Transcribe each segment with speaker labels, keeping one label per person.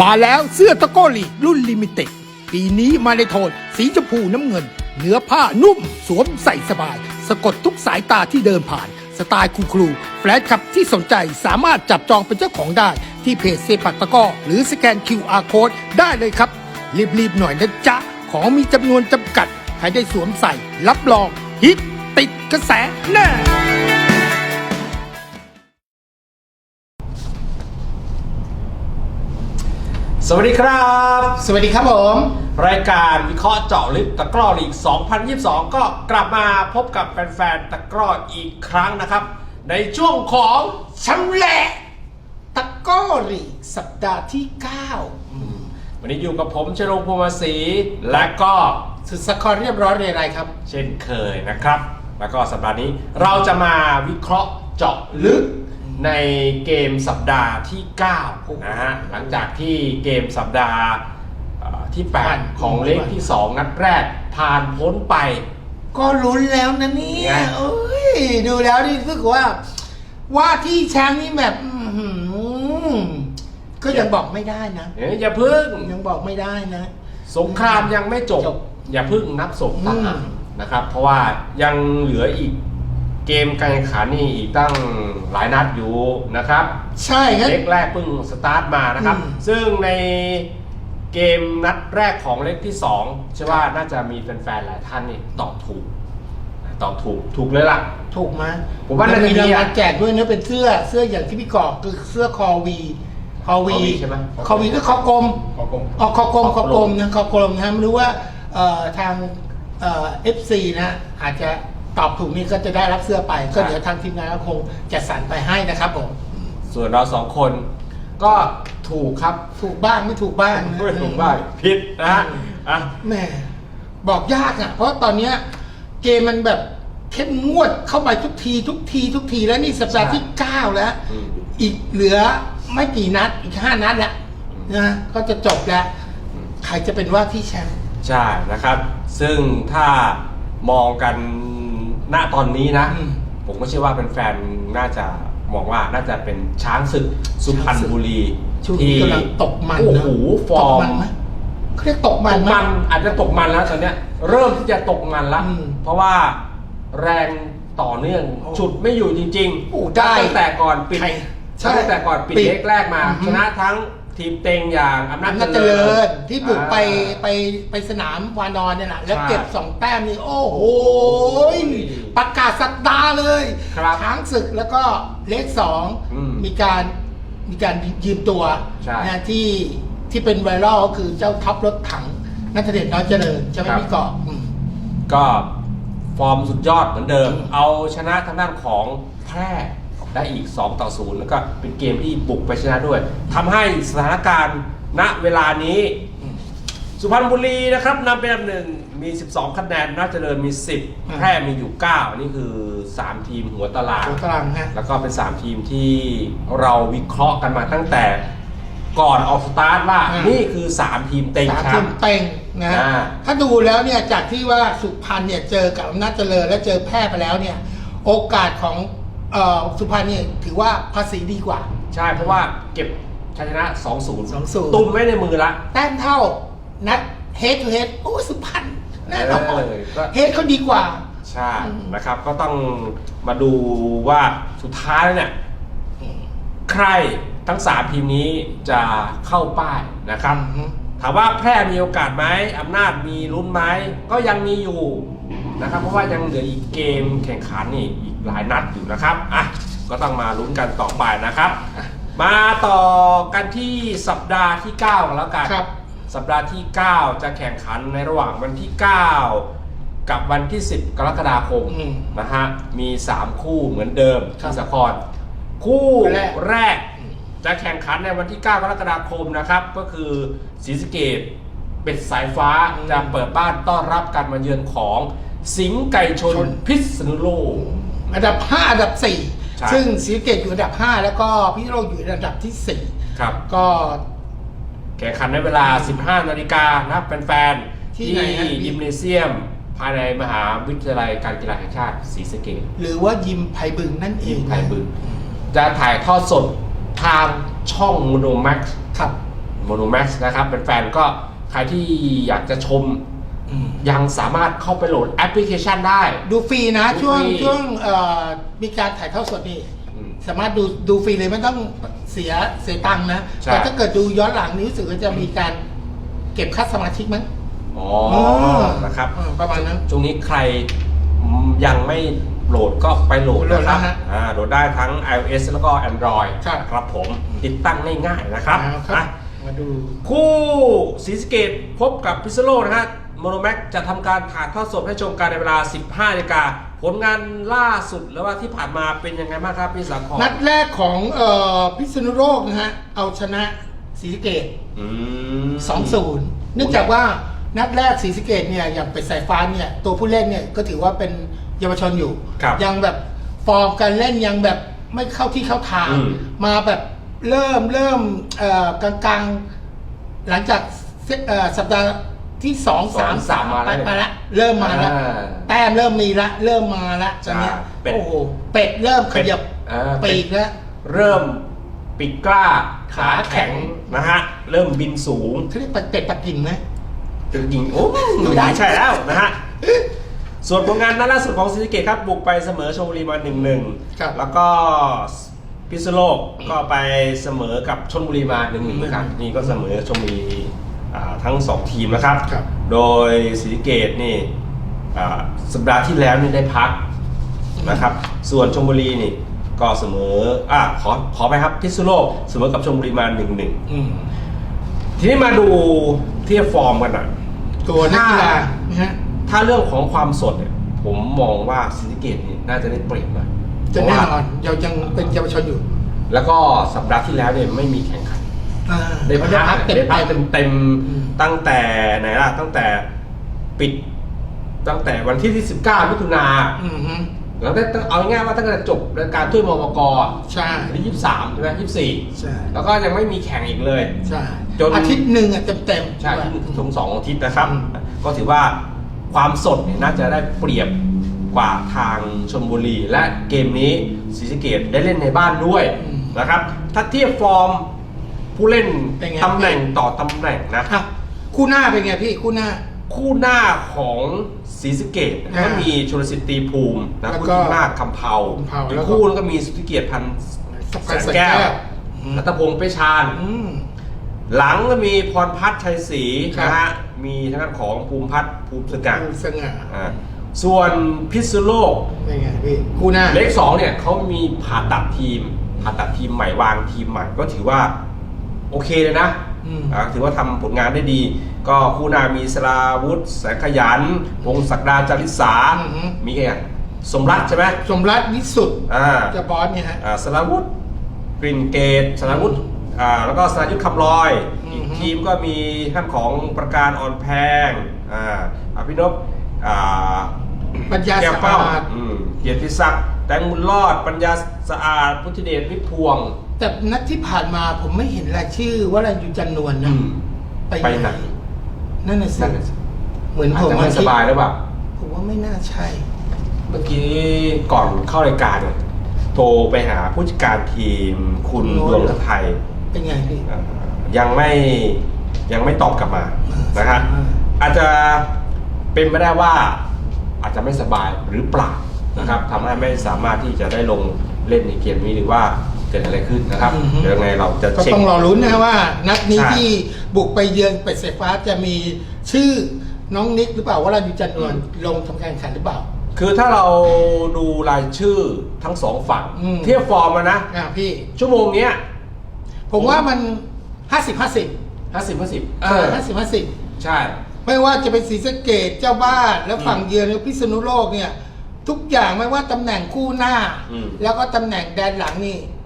Speaker 1: มาแล้วเสื้อตะโกอลีรุ่นลิมิเต็ด ปีนี้มาในโทน สีชมพูน้ำเงิน เนื้อผ้านุ่มสวมใส่สบาย สะกดทุกสายตาที่เดินผ่าน สไตล์คูลครูแฟลชขับที่สนใจสามารถจับจองเป็นเจ้าของได้ ที่เพจเซปักตะก้อหรือสแกน QR Code ได้เลยครับ รีบๆหน่อยนะจ๊ะ ของมีจำนวนจำกัด ใครได้สวมใส่ รับรอง ฮิตติดกระแสแน่
Speaker 2: สวัสดีครับ
Speaker 1: สวัสดีครับผม
Speaker 2: รายการวิเคราะห์เจาะลึกตะกร้อลีก 2022 ก็กลับมาพบกับแฟนๆตะกร้ออีกครั้งนะครับ ในช่วงของ
Speaker 1: ชำแหละตะกร้อลีกสัปดาห์ที่ 9
Speaker 2: วันนี้อยู่กับผมชโรงภูมิศรีและก็
Speaker 1: สุดสกอร์เรียบร้อยเลยไรครับ
Speaker 2: เช่นเคยนะครับ แล้วก็สัปดาห์นี้เราจะมาวิเคราะห์เจาะลึก ในเกมสัปดาห์ที่ 9 นะฮะ หลังจากที่เกมสัปดาห์เอ่อที่ 8 ของเลขที่ 2 นัดแรกผ่านพ้นไป
Speaker 1: ก็ลุ้นแล้วนะเนี่
Speaker 2: ไง
Speaker 1: ยเอ้ยดูแล้วนี่รู้สึกว่า ว่าที่แชมป์นี่แบบอื้อหือก็ยังบอกไม่ได้นะ
Speaker 2: เอ้ยอย่าพึ่ง
Speaker 1: ยังบอกไม่ได้นะ
Speaker 2: สงครามยังไม่จบ
Speaker 1: จบ
Speaker 2: อย่าเพึ่งนับศพทหาร
Speaker 1: อืม
Speaker 2: นะครับ เพราะว่ายังเหลืออีก เกมการแข่งขันนี่อีกตั้งหลายนัดอยู่นะครับ
Speaker 1: ใช่ครับ
Speaker 2: เล็กแรกเพิ่งสตาร์ทมานะครับ
Speaker 1: อืม
Speaker 2: ซึ่งในเกมนัดแรกของเล็กที่2เชื่อว่าน่าจะมีแฟนๆหลายท่านนี่ตอบถูก ตอบถูกถูกเลยล่ะ
Speaker 1: ถูกไหม
Speaker 2: ผมว่าน่าจะ
Speaker 1: มี
Speaker 2: มี
Speaker 1: ราง
Speaker 2: อะ
Speaker 1: วัลแจกด้วยเนื้อะเป็นเสื้อเสื้ออย่างที่พี่กอกคือเสื้อคอวี คอวี
Speaker 2: คอวีใช่ไหม
Speaker 1: คอวีก็คอกลม
Speaker 2: ขอบคุณ
Speaker 1: ออกคอกลมคอกลมนะคอกลมนะไม่รู้ว่าเอ่อทางเอฟซีนะอาจจะ ตอบถูกนี่ก็จะได้รับเสื้อไป ก็เดี๋ยวทางทีมงานก็คงจัดสรรไปให้นะครับผม
Speaker 2: ส่วนเราสองคนก็ถูกครับ
Speaker 1: ถูกบ้างไม่ถูกบ้างนะ
Speaker 2: ไม่ถูกบ้างผิดนะฮะอะ
Speaker 1: แหม่บอกยากอะ เพราะตอนเนี้ยเกมมันแบบเข้มงวดเข้าไปทุกที ทุกที ทุกทีแล้วนี่สัปดาห์ที่เก้าแล้ว
Speaker 2: อืม
Speaker 1: อีกเหลือไม่กี่นัดอีกห้านัดแล้วนะก็จะจบแล้วใครจะเป็นว่าที่แชมป์
Speaker 2: ใช่นะครับ ซึ่งถ้ามองกัน ณตอนนี้นะ
Speaker 1: อืม
Speaker 2: ผมก็เชื่อว่าเป็นแฟนๆน่าจะมองว่าน่าจะเป็นช้างศึกสุพรรณบุรี
Speaker 1: ช่วงนี้กำลังตกมัน
Speaker 2: โอ้
Speaker 1: นะ
Speaker 2: โหฟ
Speaker 1: ต
Speaker 2: อกร์
Speaker 1: มั
Speaker 2: ม
Speaker 1: นไหมเขาเรียกตก
Speaker 2: ต
Speaker 1: มัน
Speaker 2: ก
Speaker 1: ไห
Speaker 2: มันอาจจะตกมันแล้วตอนเนี้ยเริ่มที่จะตกมันละ
Speaker 1: อืม
Speaker 2: เพราะว่าแรงต่อเนื่อง
Speaker 1: โอ้
Speaker 2: ฉุดไม่อยู่จริง
Speaker 1: โอ้ได้
Speaker 2: ตั้งแต่ก่อนปิด
Speaker 1: ใครใช่
Speaker 2: ตั้งแต่ก่อนปิด
Speaker 1: ปิด
Speaker 2: เล็กแรกมา
Speaker 1: อือฮึ
Speaker 2: ชนะทั้ง ทีมเต็งอย่างอำนาจ
Speaker 1: น่า
Speaker 2: เจ
Speaker 1: เจ
Speaker 2: ริ
Speaker 1: ริ
Speaker 2: ญ
Speaker 1: ญที่บุกไป
Speaker 2: อ่า
Speaker 1: ไปไปสนามวานอนเนี่ยแหละแล้ว
Speaker 2: ใช่
Speaker 1: เก็บสองแต้มนี่โอ้โหประกาศสักดาเลย
Speaker 2: ครับ
Speaker 1: ช้างศึกแล้วก็เลขสอง
Speaker 2: อืม
Speaker 1: มีการมีการยืมตัว
Speaker 2: ใช่
Speaker 1: นะที่ที่เป็นไวรัลก็คือเจ้าท็อปรถถังนัทเดชน้อยเจริญใช่ไหม
Speaker 2: ครับ
Speaker 1: พี่กอกอืม
Speaker 2: ก็ฟอร์มสุดยอดเหมือนเดิม
Speaker 1: อืม
Speaker 2: เอาชนะทางด้านของแพร่ ได้อีก 2 ต่อ 0 แล้วก็เป็นเกมที่บุกไปชนะด้วยทำให้สถานการณ์ณเวลานี้ สุพรรณบุรีนะครับนำเป็นอันดับหนึ่งมี 12 คะแนนน่าจเจริญมี 10 แพร่มีอยู่9นี่คือ 3 ทีมหัวตาราง
Speaker 1: ตัวตารางฮะ
Speaker 2: แล้วก็เป็น 3 ทีมที่เราวิเคราะห์กันมาตั้งแต่ก่อนออกสตาร์ทว่า
Speaker 1: อ่านี่
Speaker 2: นี่คือ 3 ทีมเต็ง
Speaker 1: สาม
Speaker 2: แช
Speaker 1: ที
Speaker 2: ม
Speaker 1: ม
Speaker 2: ป์
Speaker 1: เต็งนะ
Speaker 2: อ่า
Speaker 1: ถ้าดูแล้วเนี่ยจากที่ว่าสุพรรณเนี่ยเจอกับอำนาจเจริญและเจอแพร่ไปแล้วเนี่ย โอกาสของ เอ่อสุพรรณเนี่ยถือว่าภาษีดีกว่า
Speaker 2: ใช่เพราะว่าเก็บชัยชนะ 2-0
Speaker 1: 2-0
Speaker 2: ตุ้มไว้ในมือละ
Speaker 1: แต้มเท่านัดเฮดทูเฮดโอ้สุพรรณแน่นอน
Speaker 2: เออก็
Speaker 1: เฮดเขาดีกว่า
Speaker 2: ใช่
Speaker 1: อืม
Speaker 2: นะครับ ก็ต้องมาดูว่าสุดท้ายแล้วเนี่ย ใครทั้ง3ทีมนี้จะเข้าป้ายนะครับ ถามว่าแพร่มีโอกาสไหมอำนาจมีลุ้นไหมก็ยังมีอยู่ นะครับ เพราะว่ายังเหลืออีกเกมแข่งขันนี่อีกหลายนัดอยู่นะครับอะก็ต้องมาลุ้นกันต่อไปนะครับ มาต่อกันที่สัปดาห์ที่ 9กันแล้วกัน
Speaker 1: ครับ
Speaker 2: สัปดาห์ที่ 9 จะแข่งขันในระหว่างวันที่ 9 กับวันที่ 10 กรกฎาคม
Speaker 1: อืม
Speaker 2: นะฮะมี 3 คู่เหมือนเดิม
Speaker 1: ครับ
Speaker 2: ที่สครคู่
Speaker 1: แรก
Speaker 2: แรก จะแข่งขันในวันที่ 9 กรกฎาคมนะครับ ก็คือศรีสะเกดเป็ดสายฟ้า
Speaker 1: อืม
Speaker 2: จะเปิดบ้านต้อนรับการมาเยือนของ สิงห์ไก่ชน
Speaker 1: ชน
Speaker 2: พิษณุโลก
Speaker 1: อันดับ 5 อันดับ
Speaker 2: ใช่
Speaker 1: 4 ซึ่งศรีสะเกตอยู่อันดับ 5 แล้วก็พิษณุโลกอยู่อันดับที่
Speaker 2: ครับ
Speaker 1: 4 ก็
Speaker 2: แข่งขันในเวลา 15 นาฬิกานะครับแฟนๆ
Speaker 1: ที่
Speaker 2: ที่
Speaker 1: ไหนฮะ
Speaker 2: ยิมเนเซียม ภายในมหาวิทยาลัยการกีฬาแห่งชาติศรีสะเกด
Speaker 1: หรือว่ายิมไพบึงนั่นเอ
Speaker 2: ยิ
Speaker 1: ง
Speaker 2: มไทยบึงจะถ่ายทอดสดทางช่องโมโนแม็ก
Speaker 1: ครับ
Speaker 2: โมโนแม็กซ์นะครับเป็นแฟนก็ใครที่อยากจะชม ยังสามารถเข้าไปโหลดแอปพลิเคชันได้
Speaker 1: ดูฟรีนะ
Speaker 2: ดู
Speaker 1: ช่วง
Speaker 2: ฟรี
Speaker 1: ช่วงเอ่อมีการถ่ายทอดสดนี่
Speaker 2: อืม
Speaker 1: สามารถดูดูฟรีเลยไม่ต้องเสียเสียตังค์นะ
Speaker 2: ใช่
Speaker 1: แต่ถ้าเกิดดูย้อนหลังนี้รู้สึกว่าจะมีการเก็บค่าสมาชิกมั้ง
Speaker 2: อ๋อ
Speaker 1: อ
Speaker 2: นะครับ
Speaker 1: เออประมาณนั้น
Speaker 2: ช่วงนี้ใครยังไม่โหลดก็ไปโหลด
Speaker 1: โหลด
Speaker 2: นะครับ
Speaker 1: แล้วฮะ
Speaker 2: อ่าโหลดได้ทั้ง iOS แล้วก็ Android
Speaker 1: ครับ
Speaker 2: ครับผมติดตั้งง่ายๆนะครับ
Speaker 1: เอาครับ
Speaker 2: อะ
Speaker 1: มาดู
Speaker 2: คู่ศรีสะเกตพบกับพิษณุโลกนะฮะ โมโนแม็กจะทำการถ่ายทอดสดให้ชมกันในเวลา 15นาฬิกาผลงานล่าสุดแล้วว่าที่ผ่านมาเป็นยังไงบ้างครับพี่สังขร
Speaker 1: นัดแรกของเอ่อพิษณุโลกนะฮะเอาชนะศรีสะเกด
Speaker 2: อืม
Speaker 1: 2-0เนื่องจากว่านัดแรกศรีสะเกดเนี่ยอย่างเป็นสายฟ้าเนี่ยตัวผู้เล่นเนี่ยก็ถือว่าเป็นเยาวชนอยู่
Speaker 2: ครับ
Speaker 1: ยังแบบฟอร์มการเล่นยังแบบไม่เข้าที่เข้าทาง
Speaker 2: อืม
Speaker 1: มาแบบเริ่มเริ่มเอ่อกลางๆ หลังจากเซเอ่อสัปดาห์ ที่สองสาม
Speaker 2: สามมา
Speaker 1: ไป
Speaker 2: แล้ว
Speaker 1: ไปละเริ่มมาละ
Speaker 2: อ่า
Speaker 1: แต้มเริ่มมีละ เริ่มมาละตอนเนี้ย
Speaker 2: เป็ด
Speaker 1: โอ้โหเป็ดเริ่มขยับ
Speaker 2: อ่าเป็ด
Speaker 1: ปีกแล้ว
Speaker 2: เริ่มปิดกล้าขาแข็งนะฮะ เริ่มบินสูง
Speaker 1: เขาเรียกเป็ดปักกิ่งไหม
Speaker 2: จริงๆโอ้
Speaker 1: ไม่ได้
Speaker 2: ใช่แล้วนะฮะ ส่วนผลงานนัดล่าสุดของศรีสะเกตครับ บุกไปเสมอชลบุรีมาหนึ่งหนึ่ง
Speaker 1: ครับ
Speaker 2: แล้วก็พิษณุโลกก็ไปเสมอกับชลบุรีมาหนึ่งหนึ่งครับนี่ก็เสมอชลบุรีอ่า ทั้งสองทีมนะครับ
Speaker 1: ครับ
Speaker 2: โดยศรีสะเกตนี่อ่าสัปดาห์ที่แล้วนี่ได้พักนะครับ ส่วนชลบุรีนี่ก็เสมออ่าขอขอไปครับพิษณุโลกเสมอกับชลบุรีมาหนึ่งหนึ่ง
Speaker 1: อืม
Speaker 2: ทีนี้มาดูเทียบฟอร์มกันหน่อย
Speaker 1: ตัวนักกีฬานะฮะ
Speaker 2: ถ้าเรื่องของความสดเนี่ย ผมมองว่าศรีสะเกตนี่น่าจะได้เปรียบหน่อย
Speaker 1: จะ
Speaker 2: เพ
Speaker 1: แน่
Speaker 2: ราะว่าน
Speaker 1: อนเรายังเป็นเยาวชนอยู่
Speaker 2: แล้วก็สัปดาห์ที่แล้วเนี่ยไม่มีแข่งขัน
Speaker 1: อ่า
Speaker 2: ได้พัก
Speaker 1: เต็ม
Speaker 2: ได้พัก
Speaker 1: เต็
Speaker 2: เต็
Speaker 1: ม
Speaker 2: มเต็มๆ
Speaker 1: อืม
Speaker 2: ตั้งแต่ไหนล่ะ ตั้งแต่ปิด ตั้งแต่วันที่ที่19มิถุนา
Speaker 1: อืมฮึ
Speaker 2: แล้วได้ตั้งเอาง่ายๆว่าตั้งแต่จบรายการถ้วยมมกอะ
Speaker 1: ใช่
Speaker 2: วันที่23ใช่ไหม24
Speaker 1: ใช่
Speaker 2: แล้วก็ยังไม่มีแข่งอีกเลย
Speaker 1: ใช่
Speaker 2: จน
Speaker 1: อาทิตย์หนึ่งอะเต็มเต็มๆ
Speaker 2: ใช่
Speaker 1: ด้วย
Speaker 2: ถึงสองอาทิตย์นะครับ
Speaker 1: อืม
Speaker 2: ก็ถือว่าความสดเนี่ยน่าจะได้เปรียบกว่าทางชลบุรี และเกมนี้ศรีสะเกดได้เล่นในบ้านด้วยนะครับ ถ้าเทียบฟอร์ม ผู้เล่น
Speaker 1: เป็นไง
Speaker 2: ตำแหน่งต่อตำแหน่งนะ
Speaker 1: อะคู่หน้าเป็นไงพี่คู่หน้า
Speaker 2: คู่หน้าของศรีสะเกด
Speaker 1: อ่า
Speaker 2: ก็มีชลสิทธิ์ตีภูมินะ
Speaker 1: แล้ว
Speaker 2: ผู้
Speaker 1: ก็
Speaker 2: ที่มากคำเผา
Speaker 1: คำเภา
Speaker 2: อี
Speaker 1: แล้
Speaker 2: ก
Speaker 1: วก็
Speaker 2: คู่แล้วก็มีสุทธิเกียรติพันธ์
Speaker 1: สัก
Speaker 2: แส
Speaker 1: พัน
Speaker 2: น
Speaker 1: แสน
Speaker 2: แก้ว
Speaker 1: แก้วอืม
Speaker 2: รัตพงศ์เปชาน
Speaker 1: อืม
Speaker 2: หลังก็มีพรพัฒน์ชัยศรี
Speaker 1: ครับ
Speaker 2: นะฮะมีทางด้านของภูมิพัฒน์ภูมิสกัด
Speaker 1: ดูสง่า
Speaker 2: อ่าส่วนพิษณุโลก
Speaker 1: เป็นไงพี่คู่หน้า
Speaker 2: เลขสองเนี่ยเขามีผ่าตัดทีมผ่าตัดทีมใหม่วางทีมใหม่ก็ถือว่า โอเคเลยนะ
Speaker 1: อืม
Speaker 2: อ่าถือว่าทำผลงานได้ดี ก็คู่หน้ามีสลาวุธแสงขยันวงศักดาจาริสา
Speaker 1: อือฮึ
Speaker 2: มีใครอะสมรักใช่ไหม
Speaker 1: สมรัฐวิสุทธิ์
Speaker 2: อ่า
Speaker 1: จะบอสเนี่ยฮะ
Speaker 2: อ่าสลาวุธกลิ่นเกตสลาวุธอ่าแล้วก็สลายุทธคำลอย
Speaker 1: อื
Speaker 2: อี
Speaker 1: อกฮึ
Speaker 2: ทีมก็มีท่านของประการอ่อนแพงอ่าอภินพอ่า
Speaker 1: ปัญญา
Speaker 2: แก้ว
Speaker 1: สะ
Speaker 2: เป้า
Speaker 1: อาด
Speaker 2: อืมเกียรติศักดิ์แตงมุลรอด ปัญญาสะอาด พุทธิเดชวิพวง
Speaker 1: แต่นัดที่ผ่านมาผมไม่เห็นรายชื่อว่ารันยูจันนวลนะไป
Speaker 2: ไป
Speaker 1: ไห
Speaker 2: ไห
Speaker 1: น
Speaker 2: น
Speaker 1: นั่นน่ะสิ
Speaker 2: นั่นน่ะสิ
Speaker 1: เหมือน
Speaker 2: อา
Speaker 1: ผ
Speaker 2: จ
Speaker 1: ม
Speaker 2: จะไม่สบายหรือเปล่า
Speaker 1: ผมว่าไม่น่าใช่
Speaker 2: เมื่อกี้ก่อนเข้ารายการเนี่ยโทรไปหาผู้จัดการทีมคุณ
Speaker 1: โน้ต
Speaker 2: ดวงทัพไทย
Speaker 1: เป็นไงพี่
Speaker 2: อ่ายังไม่ยังไม่ตอบกลับมา
Speaker 1: อ่าน
Speaker 2: นะฮะ
Speaker 1: อ่า
Speaker 2: อาจจะเป็นไม่ได้ว่าอาจจะไม่สบายหรือเปล่านะครับทำให้ไม่สามารถที่จะได้ลงเล่นในเกมนี้หรือว่า เกิดอะไรขึ้นนะครับ
Speaker 1: อือฮึ
Speaker 2: เดี๋ยวยังไงเราจะ
Speaker 1: ก็
Speaker 2: เช็ค
Speaker 1: ต้องรอลุ้นนะว่า นัดนี้
Speaker 2: ใช่
Speaker 1: ที่บุกไปเยือนเป็ดสายฟ้าจะมีชื่อน้องนิกหรือเปล่าว่ารันยูจันนวลลงทำการแข่งขันหรือเปล่า
Speaker 2: คือถ้าเราดูรายชื่อทั้งสองฝั่ง
Speaker 1: อืม
Speaker 2: เทียบฟอร์มมานะ
Speaker 1: อ่าพี่
Speaker 2: ชั่วโมงเนี้ย
Speaker 1: ผมว่ามันห้าสิบห้าสิบ
Speaker 2: ห้าสิบห้าสิบ
Speaker 1: เออห้าสิบห้าสิบ
Speaker 2: ใช่
Speaker 1: ไม่ว่าจะเป็นศรีสะเกดเจ้าบ้านแล้วฝั่ง
Speaker 2: อืม
Speaker 1: เยือนหรือพิษณุโลกเนี่ย ทุกอย่างไม่ว่าตำแหน่งคู่หน้า
Speaker 2: อืม
Speaker 1: แล้วก็ตำแหน่งแดนหลังนี่
Speaker 2: อืม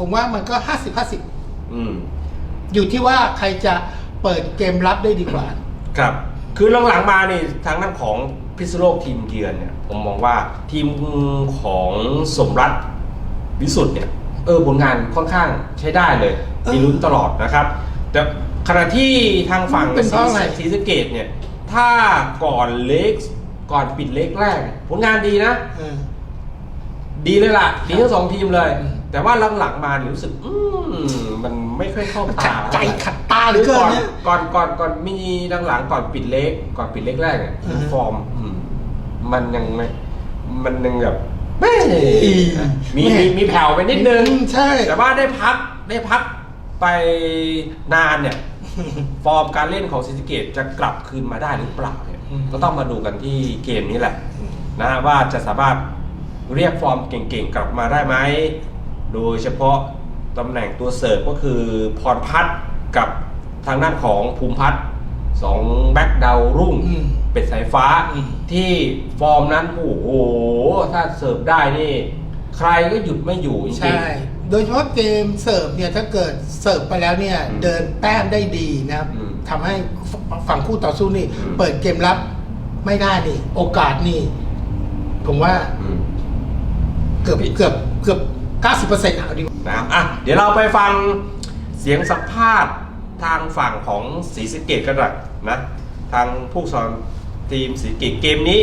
Speaker 1: ผมว่ามันก็ห้าสิบห้าสิบ
Speaker 2: อืม
Speaker 1: อยู่ที่ว่าใครจะเปิดเกมรับได้ดีกว่า
Speaker 2: ครับ คือหลังๆมานี่ทางด้านของพิษณุโลกทีมเยือนเนี่ยผมมองว่าทีมของสมรัฐวิสุทธ์เนี่ยเออผลงานค่อนข้างใช้ได้เลย
Speaker 1: เออ
Speaker 2: มีลุ้นตลอดนะครับ แต่ขณะที่ทางฝั่ง
Speaker 1: เป็นเพราะอะไร
Speaker 2: ศรีสะเกดเนี่ย ถ้าก่อนเล็กก่อนปิดเล็กแรกเนี่ยผลงานดีนะ
Speaker 1: เออ
Speaker 2: ดีเลยล่ะ ดีทั้งสองทีมเลย
Speaker 1: อืม
Speaker 2: แต่ว่าหลังๆมาเนี่ยรู้สึก อืมมันไม่ค่อยเข้า
Speaker 1: ขั
Speaker 2: ตา
Speaker 1: ดใจขัดตาเหลือเกิน
Speaker 2: ก่อน
Speaker 1: นะ
Speaker 2: ก่อนก่อนก่อนมีหลังๆก่อนปิดเล็ก ก่อนปิดเล็กแรกเนี่ย
Speaker 1: อือฮึ
Speaker 2: ฟอร์มอืมมันยังไม่มันยังแบบไม่
Speaker 1: อี
Speaker 2: มี
Speaker 1: แม่
Speaker 2: มีมีแผ่วไปนิดนึง
Speaker 1: ใช่
Speaker 2: แต่ว่าได้พักได้พักไปนานเนี่ย ฟอร์มการเล่นของซิติเกตจะกลับคืนมาได้หรือเปล่าเนี่ย
Speaker 1: อืม
Speaker 2: ก็ต้องมาดูกันที่เกมนี้แหละ นะว่าจะสามารถเรียกฟอร์มเก่งๆกลับมาได้ไหม โดยเฉพาะตำแหน่งตัวเสิร์ฟก็คือพรพัฒน์กับทางด้านของภูมิพัฒน์สองแบ็คดาวรุ่ง
Speaker 1: อืม
Speaker 2: เป็นสายฟ้า
Speaker 1: อืม
Speaker 2: ที่ฟอร์มนั้นโอ้โห ถ้าเสิร์ฟได้นี่ ใครก็หยุดไม่อยู่จริงๆ
Speaker 1: ใช่ โดยเฉพาะเกมเสิร์ฟเนี่ยถ้าเกิดเสิร์ฟไปแล้วเนี่ย
Speaker 2: อืม
Speaker 1: เดินแต้มได้ดีนะครับ
Speaker 2: อืม
Speaker 1: ทำให้ฝั่งคู่ต่อสู้นี่
Speaker 2: อืม
Speaker 1: เปิดเกมรับไม่ได้นี่ โอกาสนี่ ผมว่า
Speaker 2: อืม
Speaker 1: เกือบเกือบเกือบ เก้าสิบเปอร์เซ็นต์เอาดีกว่า
Speaker 2: นะครับอะเดี๋ยวเราไปฟังเสียงสัมภาษณ์ทางฝั่งของศรีสะเกดกันหน่อยนะทางผู้สอนทีมศรีสะเกดเกมนี้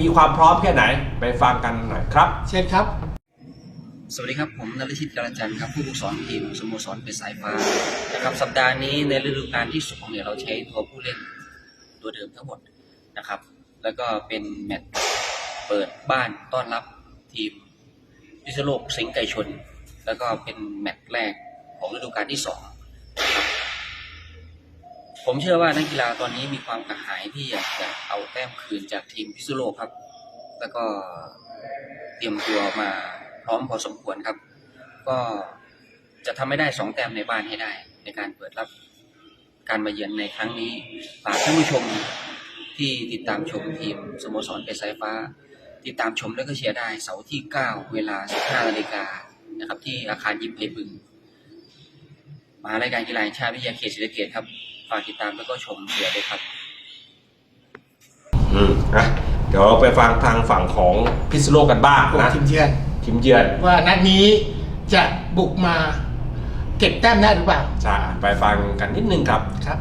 Speaker 2: มีความพร้อมแค่ไหนไปฟังกันหน่อยครับ
Speaker 1: เช่นครับ
Speaker 3: สวัสดีครับ ผมนรชิตการจันทร์ครับผู้ฝึกสอนทีมสโมสรเป็นสายฟ้านะครับสัปดาห์นี้ในฤดูกาลที่สองเนี่ยเราใช้ตัวผู้เล่นตัวเดิมทั้งหมดนะครับ แล้วก็เป็นแมตช์เปิดบ้านต้อนรับทีม พิษณุโลกสิงห์ไก่ชน แล้วก็เป็นแมตช์แรกของฤดูกาลที่สองผมเชื่อว่านักกีฬาตอนนี้มีความกระหายที่อยากจะเอาแต้มคืนจากทีมพิษณุโลกครับ แล้วก็เตรียมตัวมาพร้อมพอสมควรครับ ก็จะทำให้ได้สองแต้มในบ้านให้ได้ ในการเปิดรับการมาเยือนในครั้งนี้ฝากท่านผู้ชมที่ติดตามชมทีมสโมสรเป็นสายฟ้า ติดตามชมและก็เชียร์ได้เสาร์ที่ 9 เวลา 15นาฬิกานะครับ ที่อาคารยิมเพลบึงมหาลัยการกีฬาแห่งชาติวิทยาเขตศรีสะเกษครับ ฝากติดตามแล้วก็ชมเชียร์ด้วยครับ
Speaker 2: อืมนะเดี๋ยวเราไปฟังทางฝั่งของพิษณุโลกกันบ้างนะ
Speaker 1: ทีมเยือน
Speaker 2: ทีมเยือน
Speaker 1: ว่านัดนี้จะบุกมาเก็บแต้มได้หรือเปล่า
Speaker 2: จะไปฟังกันนิดนึงครับ
Speaker 1: ครับ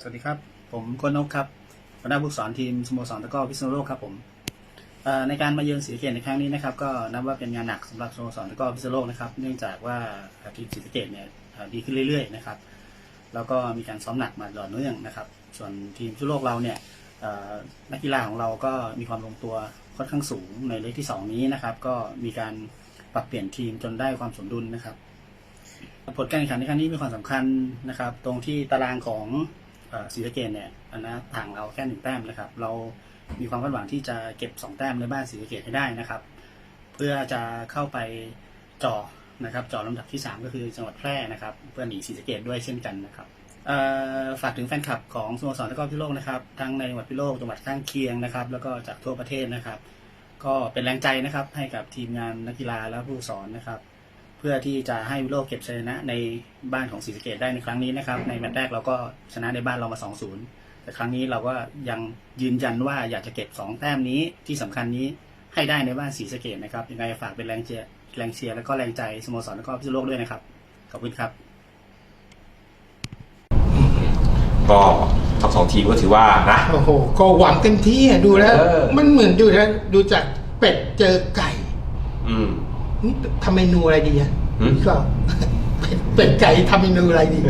Speaker 4: สวัสดีครับ ผมโกนกครับ หัวหน้าผู้สอนทีมสโมสรตะกร้อพิษณุโลกครับผมในการมาเยือนศรีสะเกษในครั้งนี้นะครับ ก็นับว่าเป็นงานหนักสำหรับสโมสรตะกร้อพิษณุโลกนะครับ เนื่องจากว่าทีมศรีสะเกษเนี่ยดีขึ้นเรื่อยๆนะครับ แล้วก็มีการซ้อมหนักมาต่อเนื่องนะครับ ส่วนทีมพิษณุโลกเราเนี่ยนักกีฬาของเราก็มีความลงตัวค่อนข้างสูงในเลขที่สองนี้นะครับ ก็มีการปรับเปลี่ยนทีมจนได้ความสมดุลนะครับ ผลการแข่งขันในครั้งนี้มีความสำคัญนะครับ ตรงที่ตารางของ ศรีสะเกษเนี่ยอันนะห่างเราแค่หนึ่งแต้มนะครับ เรามีความคาดหวังที่จะเก็บสองแต้มในบ้านศรีสะเกษให้ได้นะครับ เพื่อจะเข้าไปจ่อนะครับจ่อลำดับที่ 3 ก็คือจังหวัดแพร่นะครับ เพื่อหนีศรีสะเกษด้วยเช่นกันนะครับฝากถึงแฟนคลับของสโมสรตะกร้อพิโลกนะครับทั้งในจังหวัดพิโลกจังหวัดข้างเคียงนะครับ แล้วก็จากทั่วประเทศนะครับ ก็เป็นแรงใจนะครับให้กับทีมงานนักกีฬาและผู้สอนนะครับ เพื่อที่จะให้วิโรจน์เก็บชัยชนะในบ้านของศรีสะเกดได้ในครั้งนี้นะครับ ในแมตช์แรกเราก็ชนะในบ้านเรามา 2-0 แต่ครั้งนี้เราก็ยังยืนยันว่าอยากจะเก็บ 2 แต้มนี้ที่สำคัญนี้ให้ได้ในบ้านศรีสะเกดนะครับยังไงฝากเป็นแรงเชียร์แรงเชียร์และก็แรงใจสโมสรและก็พิษณุโลกด้วยนะครับขอบคุณครับ
Speaker 2: ก็ทั้งสองทีมก็ถือว่านะ
Speaker 1: โอ้โหก็หวังเต็มที่อะดูแล้ว
Speaker 2: เออ
Speaker 1: มันเหมือนดูแล้วดูจากเป็ดเจอไก่
Speaker 2: อืม
Speaker 1: นี่ทำเมนูอะไรดีอะ
Speaker 2: หืม
Speaker 1: ก็เป็ดเป็ดไก่ทำเมนูอะไรดี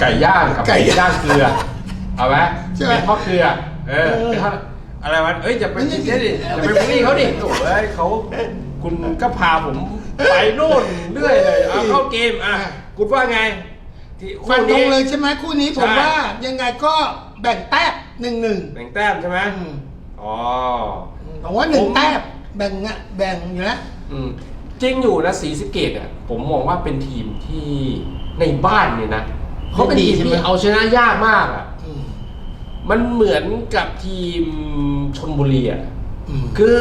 Speaker 2: ไก่ย่างกับ
Speaker 1: ไก่
Speaker 2: ไก่ย่างเกลือ เอาไหม
Speaker 1: ใช่ไหม
Speaker 2: เป็นทอดเกลือ เออ
Speaker 1: เออ
Speaker 2: เป็นทอดอะไรวะเอ้ยอย่าไป
Speaker 1: ไม่ใช่
Speaker 2: กินดิอย่าไป
Speaker 1: ไม่ใช่
Speaker 2: บูลลี่เขาดิโอ้ยเขาคุณก็พาผมไปโน่นเรื่อยเลยเอาเข้าเกมอะคุณว่าไง ที่
Speaker 1: ฟันธ
Speaker 2: นี้
Speaker 1: งเลยใช่ไหมคู่นี้ผม
Speaker 2: ใช่
Speaker 1: ว่ายังไงก็แบ่งแต้มหนึ่งหนึ่ง
Speaker 2: แบ่งแต้มใช่ไหม
Speaker 1: อืม
Speaker 2: อ๋อ
Speaker 1: ผมว่าหนึ่
Speaker 2: ผ
Speaker 1: ง
Speaker 2: ม
Speaker 1: แต้ม แบ่งอะแบ่งอยู่แล้ว
Speaker 2: อืมจริงอยู่นะสีสะเกตอะผมมองว่าเป็นทีมที่ในบ้านเนี่ยนะเขาเป็นทีม
Speaker 1: เล่นดีใช่ไหม
Speaker 2: ที่เอาชนะยากมากอะ
Speaker 1: อืม
Speaker 2: มันเหมือนกับทีมชนบุรีอะ
Speaker 1: อืม
Speaker 2: คือ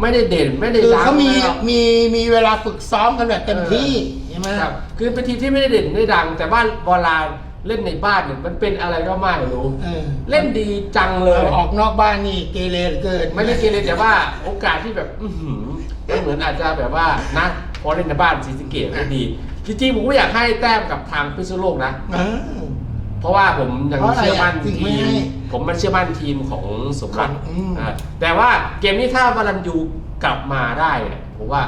Speaker 2: ไม่ได้เด่นไม่ได้
Speaker 1: คือ
Speaker 2: ดัง
Speaker 1: เขามี
Speaker 2: นะ
Speaker 1: มีมีเวลาฝึกซ้อมกันแบบเต็มที่ใช่ไหม
Speaker 2: ครับคือเป็นทีมที่ไม่ได้เด่นไม่ได้ดัง แต่ว่าเวลา เล่นในบ้านเนี่ยมันเป็นอะไรก็ไม่รู้
Speaker 1: เออ
Speaker 2: เล่นดีจังเลย
Speaker 1: ออกนอกบ้านนี่เกเรเหลือเกิน
Speaker 2: ไม่ได้เกเรแต่ว่าโอกาสที่แบบ อื้อหือมันเหมือนอาจจะแบบว่านะพอเล่นในบ้านซีสะเกตไม่ดี จริงๆผมก็อยากให้แต้มกับทางพิษณุโลกนะ
Speaker 1: เออ
Speaker 2: เพราะว่าผมยัง
Speaker 1: เพราะอะไร
Speaker 2: เชื่อมั่น
Speaker 1: อะถึง
Speaker 2: ที
Speaker 1: ไม่
Speaker 2: ม
Speaker 1: ให้
Speaker 2: ผมมันเชื่อมั่นทีมของสมรัก
Speaker 1: อืม
Speaker 2: อ่าแต่ว่าเกมนี้ถ้าวารันยูกลับมาได้เนี่ยผมว่า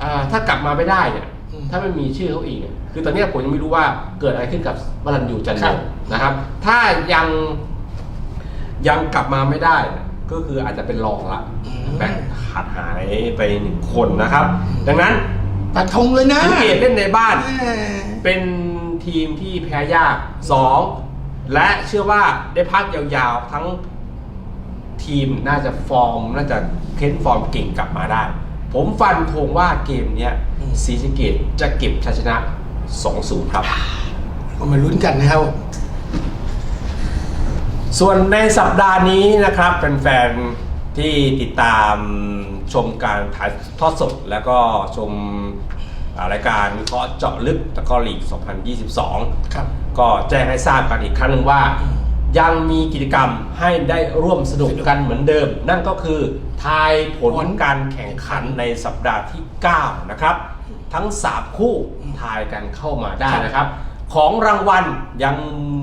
Speaker 2: อ่าถ้ากลับมาไม่ได้เนี่ย
Speaker 1: อืม
Speaker 2: ถ้าไม่มีชื่อเขาอีกเนี่ย คือตอนเนี้ยผมยังไม่รู้ว่าเกิดอะไรขึ้นกับวรันยูจันท
Speaker 1: ครั
Speaker 2: ร์
Speaker 1: บ
Speaker 2: นะครับ ถ้ายังยังกลับมาไม่ได้เนี่ยก็คืออาจจะเป็นรองละแบ่งขาดหายไปหนึ่งคนนะครับ ดังนั้น
Speaker 1: ตัดธงเลยนะ
Speaker 2: ศรีสะเกตเล่นในบ้าน
Speaker 1: แหม
Speaker 2: เป็นทีมที่แพ้ยาก 2 และเชื่อว่าได้พักยาวๆ ทั้งทีมน่าจะฟอร์ม น่าจะเค้นฟอร์มเก่งกลับมาได้ ผมฟันธงว่าเกมเนี้ยศรีสะเกตจะเก็บชัยชนะ 2-0 ครับ
Speaker 1: เรามาลุ้นกันนะครับ
Speaker 2: ส่วนในสัปดาห์นี้นะครับแฟนๆที่ติดตามชมการถ่ายทอดสด แล้วก็ชมอ่ารายการวิเคราะห์เจาะลึกตะกร้อลีก 2022
Speaker 1: ครับ
Speaker 2: ก็แจ้งให้ทราบกันอีกครั้งหนึ่งว่า ยังมีกิจกรรมให้ได้ร่วมสนุกกันเหมือนเดิม นั่นก็คือทายผลการแข่งขันในสัปดาห์ที่ 9 นะครับ ทั้ง3คู่ทายกันเข้ามาได้นะครับ ของรางวัลยัง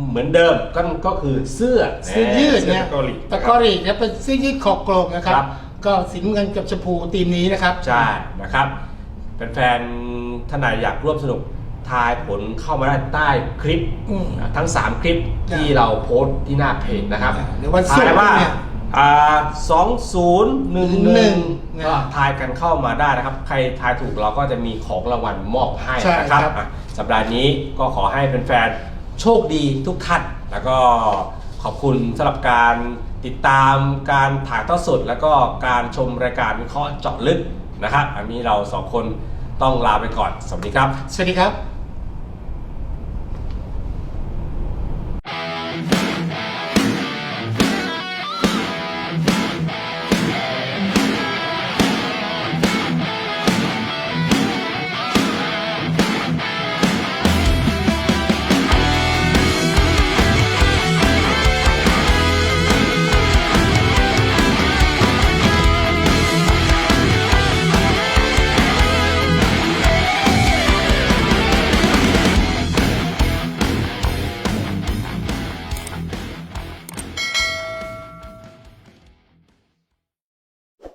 Speaker 2: เหมือนเดิมก็ก็คือเสื้อ
Speaker 1: เสื้อยืด
Speaker 2: เสื้อ
Speaker 1: เนี่ย
Speaker 2: ตะกร้อลีก
Speaker 1: ตะกร้อรีกเนี่ยเป็นเสื้อยืดขอบกลมนะครับ
Speaker 2: ครับ
Speaker 1: ก็สีน้ำเงินกับชมพูทีมนี้นะครับ
Speaker 2: ใช่นะครับแฟนๆท่านไหนอยากร่วมสนุกทายผลเข้ามาได้ใต้คลิป
Speaker 1: อืม
Speaker 2: ทั้ง 3 คลิปที่เราโพสต์ที่หน้าเพจนะครับ
Speaker 1: เดี๋ยววันศุ
Speaker 2: ทากย
Speaker 1: ร์
Speaker 2: ว่า
Speaker 1: เนี่ย
Speaker 2: อ่าสองศูนย์หนึ่งหนึ่ง
Speaker 1: นะ
Speaker 2: ก็ทายกันเข้ามาได้นะครับ ใครทายถูกเราก็จะมีของรางวัลมอบให้
Speaker 1: ใช่
Speaker 2: นะครับ
Speaker 1: ครับ
Speaker 2: อะสัปดาห์นี้ก็ขอให้แฟนๆโชคดีทุกท่าน แล้วก็ขอบคุณสำหรับการติดตามการถ่ายทอดสด แล้วก็การชมรายการวิเคราะห์เจาะลึกนะครับ อันนี้เราสองคนต้องลาไปก่อน สวัสดีครับ
Speaker 1: สวัสดีครับ